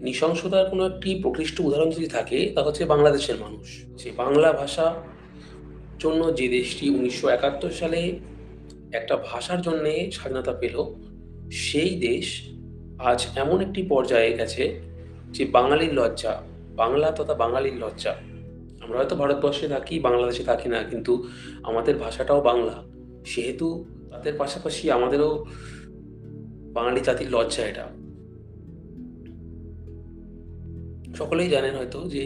নৃশংসতার কোনো একটি প্রকৃষ্ট উদাহরণ যদি থাকে, তা হচ্ছে বাংলাদেশের মানুষ। যে বাংলা ভাষা জন্য যে দেশটি উনিশশো একাত্তর সালে একটা ভাষার জন্যে স্বাধীনতা পেল, সেই দেশ আজ এমন একটি পর্যায়ে গেছে যে বাঙালির লজ্জা, বাংলা তথা বাঙালির লজ্জা। আমরা হয়তো ভারতবর্ষে থাকি, বাংলাদেশে থাকি না, কিন্তু আমাদের ভাষাটাও বাংলা। সেহেতু তাদের পাশাপাশি আমাদেরও বাঙালি জাতির লজ্জা এটা। সকলেই জানেন হয়তো যে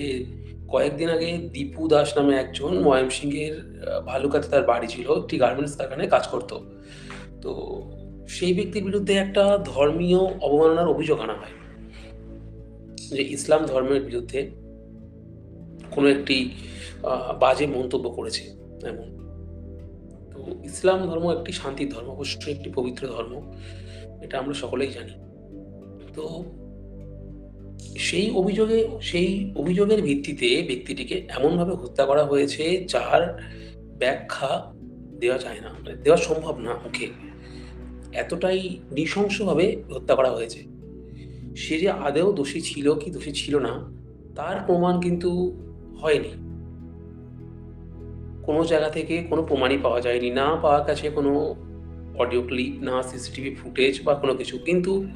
কয়েকদিন আগে দীপু দাস নামে একজন ময়মনসিংহের আহ, ভালুকাতে তার বাড়ি ছিল একটি গার্মেন্টস কারখানায় কাজ করত। তো সেই ব্যক্তির বিরুদ্ধে একটা ধর্মীয় অবমাননার অভিযোগ আনা হয় যে ইসলাম ধর্মের বিরুদ্ধে কোনো একটি বাজে মন্তব্য করেছে এমন। তো ইসলাম ধর্ম একটি শান্তির ধর্ম অবশ্যই একটি পবিত্র ধর্ম এটা আমরা সকলেই জানি। তো সেই অভিযোগে, সেই অভিযোগের ভিত্তিতে ব্যক্তিটিকে এমনভাবে হত্যা করা হয়েছে যার ব্যাখ্যা দেওয়া যায় না মানে দেওয়া সম্ভব না মুখে। এতটাই নৃশংসভাবে হত্যা করা হয়েছে। সে যে আদেও দোষী ছিল কি দোষী ছিল না, তার প্রমাণ কিন্তু হয়নি। কোনো জায়গা থেকে কোনো প্রমাণই পাওয়া যায়নি। না পাওয়া গেছে কোনো অডিও ক্লিপ, না সিসিটিভি ফুটেজ বা কোনো কিছু। কিন্তু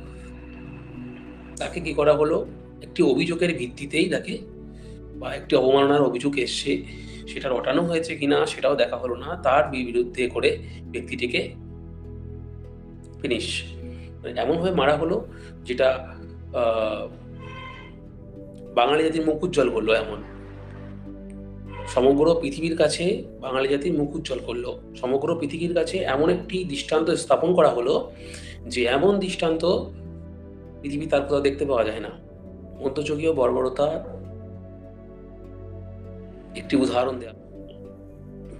তাকে কি করা হলো? একটি অভিযোগের ভিত্তিতেই তাকে বা একটি অবমাননার অভিযোগ এসছে, সেটা রটানো হয়েছে কিনা সেটাও দেখা হলো না। তার বিরুদ্ধে করে ব্যক্তিটিকে ফিনিশ মানে এমনভাবে মারা হলো যেটা বাঙালি জাতির মুখ উজ্জ্বল করল এমন। সমগ্র পৃথিবীর কাছে বাঙালি জাতির মুখ উজ্জ্বল করল। সমগ্র পৃথিবীর কাছে এমন একটি দৃষ্টান্ত স্থাপন করা হলো যে, এমন দৃষ্টান্ত পৃথিবী তার কোথাও দেখতে পাওয়া যায় না। মধ্যযুগীয় বর্বরতা একটি উদাহরণ দেওয়া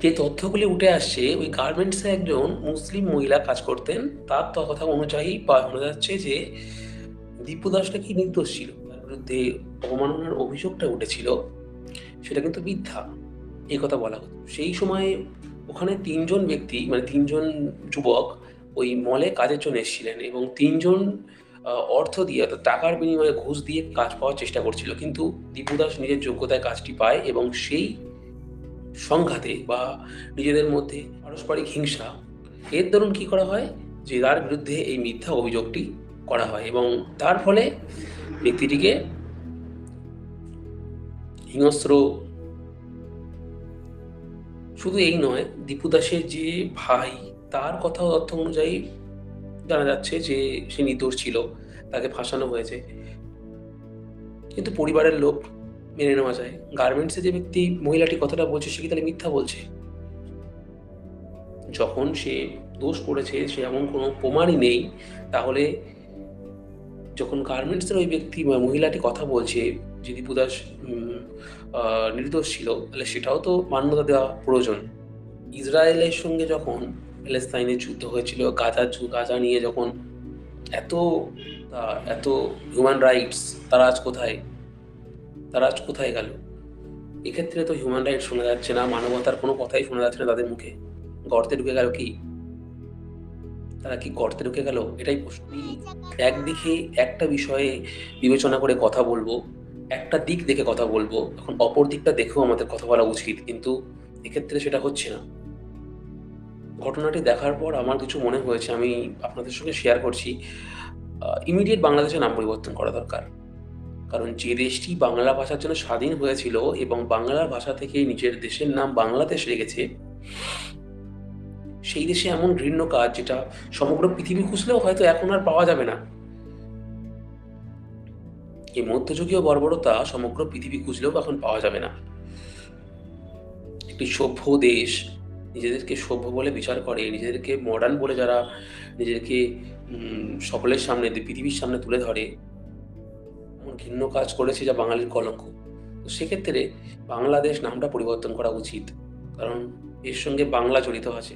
যে তথ্যগুলি উঠে আসছে, ওই গার্মেন্টসে একজন মুসলিম মহিলা কাজ করতেন, তার কথা অনুযায়ী শোনা যাচ্ছে যে, দীপু নাকি নির্দোষ ছিল। তার বিরুদ্ধে অবমাননার অভিযোগটা উঠেছিল, সেটা কিন্তু মিথ্যা। এই কথা বলা হতো। সেই সময় ওখানে তিনজন ব্যক্তি মানে তিনজন যুবক ওই মলে কাজের জন্য এসেছিলেন এবং তিনজন অর্থ দিয়ে অর্থাৎ টাকার বিনিময়ে ঘুষ দিয়ে কাজ পাওয়ার চেষ্টা করছিল। কিন্তু দীপু দাস নিজের যোগ্যতায় কাজটি পায় এবং সেই সংঘাতে বা নিজেদের মধ্যে পারস্পরিক হিংসা, এর দরুন কি করা হয়? যে তার বিরুদ্ধে এই মিথ্যা অভিযোগটি করা হয় এবং তার ফলে ব্যক্তিটিকে হিংস্র শুধু এই নয়, দীপু দাসের যে ভাই, তার কথা তথ্য অনুযায়ী জানা যাচ্ছে যে সে নির্দোষ ছিল তাকে ফাঁসানো হয়েছে। কিন্তু পরিবারের লোক মেনে নেওয়া যায়। গার্মেন্টসে যে ব্যক্তি মহিলাটি কথাটা বলছে সে কি তাহলে মিথ্যা বলছে? যখন সে দোষ করেছে সে এমন কোনো প্রমাণই নেই তাহলে যখন গার্মেন্টসের ওই ব্যক্তি বা মহিলাটি কথা বলছে যে দীপু দাস উম, আহ, নির্দোষ ছিল তাহলে সেটাও তো মান্যতা দেওয়া প্রয়োজন। ইসরায়েলের সঙ্গে যখন প্যালেস্তাইনের যুদ্ধ হয়েছিল গাজার যু- গাজা নিয়ে যখন এত এত হিউম্যান রাইটস তারা আজ কোথায়? তারা আজ কোথায় গেল? এক্ষেত্রে তো হিউম্যান রাইটস শোনা যাচ্ছে না, মানবতার কোনো কথাই শোনা যাচ্ছে না তাদের মুখে। গর্তে ঢুকে গেল কি? তারা কি গর্তে ঢুকে গেল? এটাই প্রশ্ন। একদিকে একটা বিষয়ে বিবেচনা করে কথা বলব, একটা দিক দেখে কথা বলব, এখন অপর দিকটা দেখেও আমাদের কথা বলা উচিত, কিন্তু এক্ষেত্রে সেটা হচ্ছে না। ঘটনাটি দেখার পর আমার কিছু মনে হয়েছে, আমি আপনাদের সঙ্গে শেয়ার করছি। ইমিডিয়েট বাংলাদেশের নাম পরিবর্তন করা দরকার। কারণ যে দেশটি বাংলা ভাষার জন্য স্বাধীন হয়েছিল এবং বাংলা ভাষা থেকে নিজের দেশের নাম বাংলাদেশ রেখেছে, সেই দেশে এমন ঘৃণ্য কাজ যেটা সমগ্র পৃথিবী খুঁজলেও হয়তো এখন আর পাওয়া যাবে না। এই মধ্যযুগীয় বর্বরতা সমগ্র পৃথিবী খুঁজলেও এখন পাওয়া যাবে না। একটি সভ্য দেশ নিজেদেরকে সভ্য বলে বিচার করে, নিজেদেরকে মডার্ন বলে যারা নিজেদেরকে সকলের সামনে, পৃথিবীর সামনে তুলে ধরে, এমন ঘৃণ্য কাজ করেছে যা বাঙালির কলঙ্ক। তো সেক্ষেত্রে বাংলাদেশ নামটা পরিবর্তন করা উচিত, কারণ এর সঙ্গে বাংলা জড়িত আছে।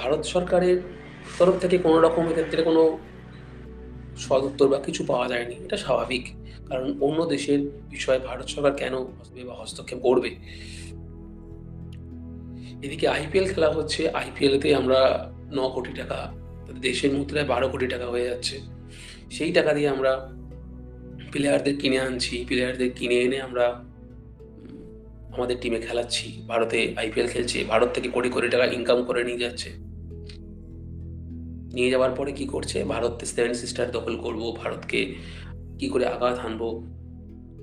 ভারত সরকারের তরফ থেকে কোনো রকম এক্ষেত্রে কোনো সদুত্তর বা কিছু পাওয়া যায়নি, এটা স্বাভাবিক। কারণ অন্য দেশের বিষয়ে ভারত সরকার কেন বা হস্তক্ষেপ করবে? এদিকে আইপিএল খেলা হচ্ছে। আইপিএল তে আমরা ন কোটি টাকা দেশের মুদ্রায় বারো কোটি টাকা হয়ে যাচ্ছে। সেই টাকা দিয়ে আমরা প্লেয়ারদের কিনে আনছি। প্লেয়ারদের কিনে এনে আমরা আমাদের টিমে খেলাচ্ছি। ভারতে আইপিএল খেলছে। ভারত থেকে কোটি কোটি টাকা ইনকাম করে নিয়ে যাচ্ছে। নিয়ে যাওয়ার পরে কি করছে? ভারত সেভেন সিস্টার দখল করব, ভারতকে কি করে আঘাত হানবো?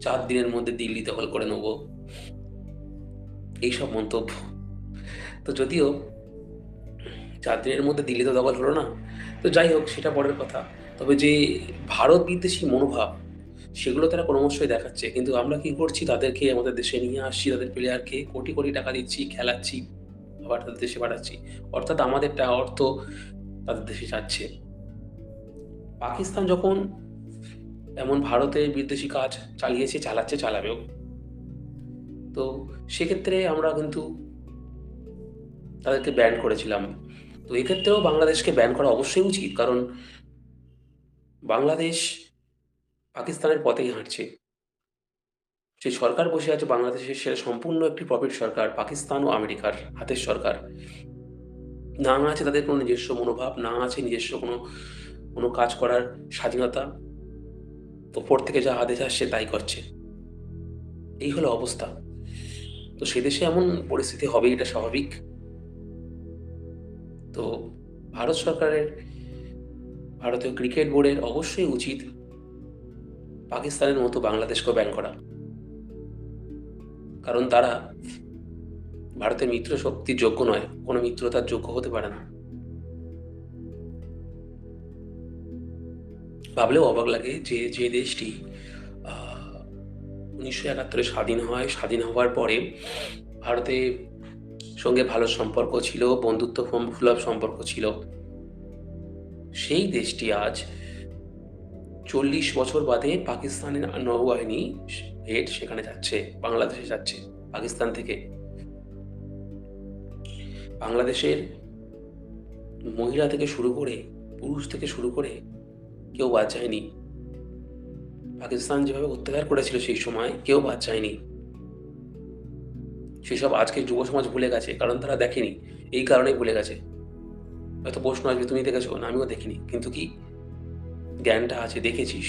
চার দিনের মধ্যে দিল্লি দখল করে নেব। এইসব মন্তব্য। তো যদিও চার দিনের মধ্যে দিল্লি তো দখল হলো না, তো যাই হোক, সেটা পরের কথা। তবে যে ভারত বিদ্বেষী মনোভাব, সেগুলো তারা ক্রমশই দেখাচ্ছে। কিন্তু আমরা কি করছি? তাদেরকে আমাদের দেশে নিয়ে আসছি, তাদের প্লেয়ারকে কোটি কোটি টাকা দিচ্ছি, খেলাচ্ছি, আবার তাদের দেশে পাঠাচ্ছি। অর্থাৎ আমাদের অর্থ তাদের দেশে যাচ্ছে। পাকিস্তান যখন এমন ভারতে বিদ্বেষী কাজ চালিয়েছে, চালাচ্ছে, চালাবেও। তো সেক্ষেত্রে আমরা কিন্তু তাদেরকে ব্যান করেছিলাম। তো এক্ষেত্রেও বাংলাদেশকে ব্যান করা অবশ্যই উচিত, কারণ বাংলাদেশ পাকিস্তানের পথেই হাঁটছে। যে সরকার বসে আছে বাংলাদেশের, সেটা সম্পূর্ণ একটি প্রফিট সরকার, পাকিস্তান ও আমেরিকার হাতের সরকার। না আছে তাদের কোনো নিজস্ব মনোভাব, না আছে নিজস্ব কোনো কোনো কাজ করার স্বাধীনতা। ওপর থেকে যা আদেশ আসছে তাই করছে। এই হলো অবস্থা। তো সে দেশে এমন পরিস্থিতি হবে এটা স্বাভাবিক। তো ভারত সরকারের, ভারতীয় ক্রিকেট বোর্ডের অবশ্যই উচিত পাকিস্তানের মতো বাংলাদেশকেও ব্যান করা। কারণ তারা ভারতের মিত্র শক্তির যোগ্য নয়, কোনো মিত্রতার যোগ্য হতে পারে না। ভাবলেও অবাক লাগে যে যে দেশটি উনিশশো একাত্তরে স্বাধীন হয়, স্বাধীন হওয়ার পরে ভারতের সঙ্গে ভালো সম্পর্ক ছিল বন্ধুত্ব সুলভ সম্পর্ক ছিল। সেই দেশটি আজ চল্লিশ বছর বাদে পাকিস্তানের নৌবাহিনী হেড সেখানে যাচ্ছে, বাংলাদেশে যাচ্ছে, পাকিস্তান থেকে। বাংলাদেশের মহিলা থেকে শুরু করে, পুরুষ থেকে শুরু করে কেউ বাদ যায়নি পাকিস্তান যেভাবে অত্যাচার করেছিল সেই সময় কেউ বাদ যায়নি সেসব আজকে যুব সমাজ ভুলে গেছে, কারণ তারা দেখেনি। এই কারণেই ভুলে গেছে। হয়তো প্রশ্ন আসবে, তুমি দেখেছ? না, আমিও দেখিনি। কিন্তু কি? জ্ঞানটা আছে, দেখেছি।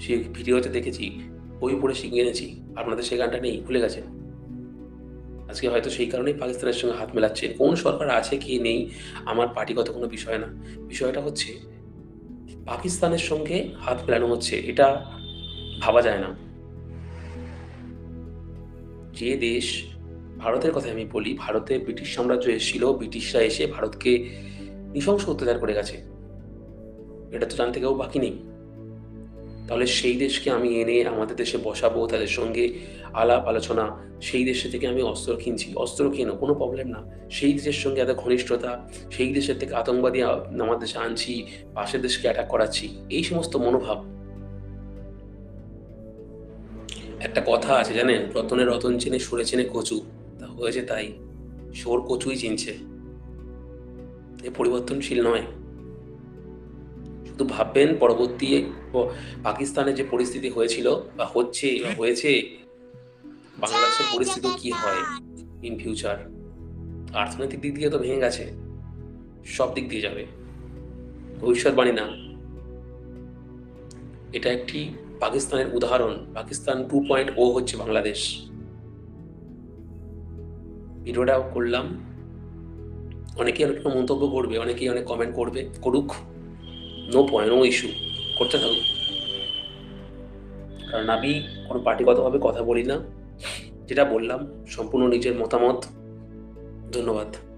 সেই ভিডিওতে দেখেছি, বই পড়ে শিখে এনেছি। আপনাদের সেই গানটা নেই, ভুলে গেছেন আজকে হয়তো সেই কারণেই পাকিস্তানের সঙ্গে হাত মেলাচ্ছে। কোন সরকার আছে কি নেই, আমার পার্টিগত কোনো বিষয় না। বিষয়টা হচ্ছে, পাকিস্তানের সঙ্গে হাত মেলানো হচ্ছে, এটা ভাবা যায় না। যে দেশ ভারতের কথা আমি বলি, ভারতে ব্রিটিশ সাম্রাজ্য এসেছিল, ব্রিটিশরা এসে ভারতকে নৃশংস অত্যাচার করে গেছে। এটা তো জানতে কেউ বাকি নেই। তাহলে সেই দেশকে আমি এনে আমাদের দেশে বসাবো, তাদের সঙ্গে আলাপ, আলোচনা, সেই দেশে থেকে আমি অস্ত্র কিনছি। অস্ত্র কেন? কোনো প্রবলেম না। সেই দেশের সঙ্গে এত ঘনিষ্ঠতা, সেই দেশের থেকে আতঙ্কবাদী আমার দেশে আনছি, পাশের দেশকে অ্যাটাক করাচ্ছি, এই সমস্ত মনোভাব। একটা কথা আছে জানেন রতনের রতন চেনে, সরে চেনে কচু। হয়েছে তাই সোর কচুই চিনছে। এ পরিবর্তনশীল নয়। শুধু ভাববেন পরবর্তী পাকিস্তানে যে পরিস্থিতি হয়েছিল বা হচ্ছে বা হয়েছে, বাংলাদেশের পরিস্থিতি কি হয় ইন ফিউচার অর্থনৈতিক দিক দিয়ে তো ভেঙে গেছে, সব দিক দিয়ে যাবে। ভবিষ্যৎবাণী না। এটা একটি পাকিস্তানের উদাহরণ। পাকিস্তান টু পয়েন্ট ও হচ্ছে বাংলাদেশ। ভিডিওটা করলাম। অনেকেই অনেক মন্তব্য করবে, অনেকেই অনেক কমেন্ট করবে, করুক। নো পয়েন্ট নো ইস্যু করতে থাকুক। কারণ আমি কোনো পার্টিগতভাবে কথা বলি না। যেটা বললাম, সম্পূর্ণ নিজের মতামত। ধন্যবাদ।